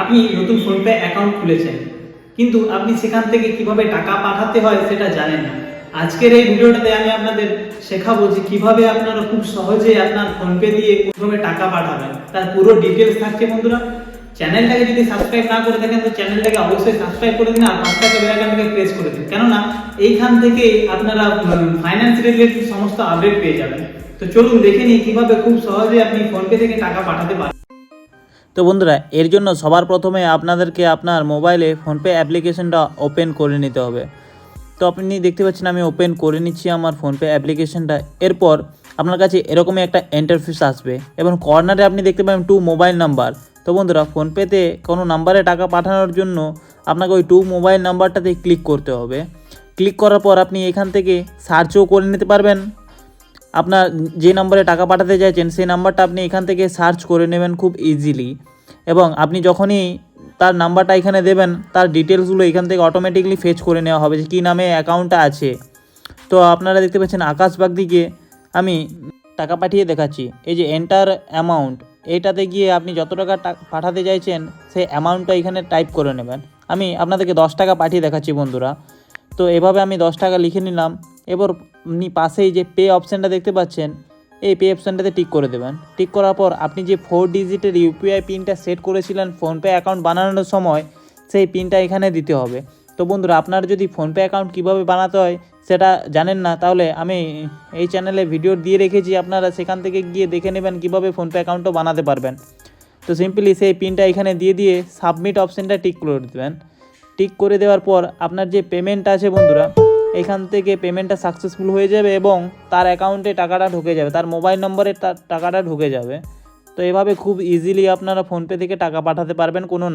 আপনি নতুন PhonePe account খুলেছেন, কিন্তু আপনি সেখান থেকে কীভাবে টাকা পাঠাতে হয় সেটা জানেন না। আজকের এই ভিডিওটাতে আমি আপনাদের শেখাবো যে কীভাবে আপনারা খুব সহজে আপনার ফোনপে দিয়ে কীভাবে টাকা পাঠাবেন। তার পুরো ডিটেলস থাকছে বন্ধুরা। চ্যানেলটাকে যদি সাবস্ক্রাইব না করে থাকেন, তো চ্যানেলটাকে অবশ্যই সাবস্ক্রাইব করে দিন আর পাঁচটাকে বেল আইকনটাকে প্রেস করে দিন। কেননা, এইখান থেকে আপনারা ফাইন্যান্স রিলেটেড সমস্ত আপডেট পেয়ে যাবেন। তো চলুন দেখে নিই কীভাবে খুব সহজে আপনি ফোনপে থেকে টাকা পাঠাতে পারেন তো বন্ধুরা, এর জন্য সবার প্রথমে আপনাদেরকে আপনার মোবাইলে ফোনপে অ্যাপ্লিকেশনটা ওপেন করে নিতে হবে। তো আপনি দেখতে পাচ্ছেন আমি ওপেন করে নিচ্ছি আমার ফোনপে অ্যাপ্লিকেশনটা। এরপর আপনার কাছে এরকমই একটা ইন্টারফেস আসবে এবং কর্নারে আপনি দেখতে পাবেন টু মোবাইল নাম্বার তো বন্ধুরা, ফোনপেতে কোনো নাম্বারে টাকা পাঠানোর জন্য আপনাকে ওই টু মোবাইল নাম্বারটাতে ক্লিক করতে হবে। ক্লিক করার পর আপনি এখান থেকে সার্চও করে নিতে পারবেন। আপনার যে নম্বরে টাকা পাঠাতে চাইছেন, সেই নাম্বারটা আপনি এখান থেকে সার্চ করে নেবেন খুব ইজিলি এবং আপনি যখনই তার নাম্বারটা এখানে দেবেন, তার ডিটেলসগুলো এখান থেকে অটোমেটিকলি ফেচ করে নেওয়া হবে যে কী নামে অ্যাকাউন্টটা আছে। তো আপনারা দেখতে পাচ্ছেন আকাশ বাগদিকে আমি টাকা পাঠিয়ে দেখাচ্ছি। এই যে এন্টার অ্যামাউন্ট এইটাতে গিয়ে আপনি যত টাকা পাঠাতে চাইছেন, সেই অ্যামাউন্টটা এখানে টাইপ করে নেবেন। আমি আপনাদেরকে দশ টাকা পাঠিয়ে দেখাচ্ছি বন্ধুরা। তো এভাবে আমি দশ টাকা লিখে নিলাম। এবার আপনি পাশেই যে পে অপশানটা দেখতে পাচ্ছেন, এই পে অপশানটাতে টিক করে দেবেন। টিক করার পর আপনি যে ফোর ডিজিটের ইউপিআই পিনটা সেট করেছিলেন ফোনপে অ্যাকাউন্ট বানানোর সময়, সেই পিনটা এখানে দিতে হবে। তো বন্ধুরা, আপনার যদি ফোনপে অ্যাকাউন্ট কীভাবে বানাতে হয় সেটা জানেন না, তাহলে আমি এই চ্যানেলে ভিডিও দিয়ে রেখেছি। আপনারা সেখান থেকে গিয়ে দেখে নেবেন কীভাবে ফোনপে অ্যাকাউন্টও বানাতে পারবেন। তো সিম্পলি সেই পিনটা এখানে দিয়ে দিয়ে সাবমিট অপশানটা টিক করে দেবেন। টিক করে দেওয়ার পর আপনার যে পেমেন্ট আছে বন্ধুরা এখান থেকে পেমেন্টটা সাকসেসফুল হয়ে যাবে এবং তার অ্যাকাউন্টে টাকাটা ঢুকে যাবে। তার মোবাইল নম্বরে তার টাকাটা ঢুকে যাবে। তো এভাবে খুব ইজিলি আপনারা ফোনপে থেকে টাকা পাঠাতে পারবেন কোনো